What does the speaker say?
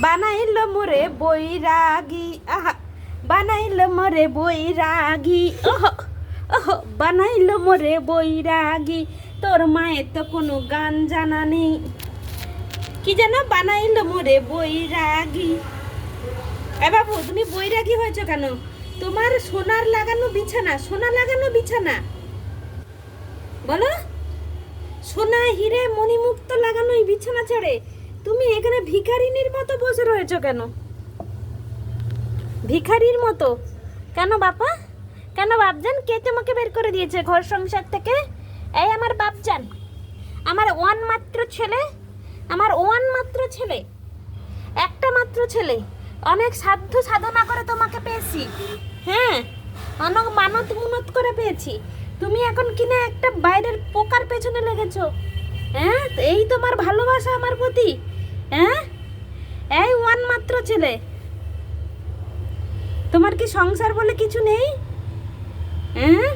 বানাইল মোরে বৈরাগী, আহা, বানাইল মোরে বৈরাগী, ওহ ওহ, বানাইল মোরে বৈরাগী, তোর মায়ের তো কোনো গান জানা নেই। কি যেন বানাইল মোরে বৈরাগী। এ বাবু, তুমি বৈরাগী হয়েছো কেন? তোমার সোনার লাগানো বিছানা সোনা লাগানো বিছানা। বলো, সোনা, হিরে, মণিমুক্ত লাগানো এই বিছানা ছেড়ে তুমি এখানে ভিখারিনীর মতো বসে রয়েছো কেন? ভিখারির মতো? কেন বাপা? কেন বাপজান? কে তোমাকে বের করে দিয়েছে ঘর সংসার থেকে? এই আমার বাপজান। আমার ওয়ান মাত্র ছেলে। আমার ওয়ান মাত্র ছেলে। একটা মাত্র ছেলে। অনেক সাধ্য সাধনা করে তোমাকে পেয়েছি। হ্যাঁ অনেক মানত মুনত করে পেয়েছি। তুমি এখন কিনা একটা বাইরের পোকার পেছনে লেগেছো। হ্যাঁ এই তোমার ভালোবাসা আমার প্রতি হ্যাঁ? এই ওয়ান মাত্র ছেলে। তোমার কি সংসার বলে কিছু নেই? হ্যাঁ?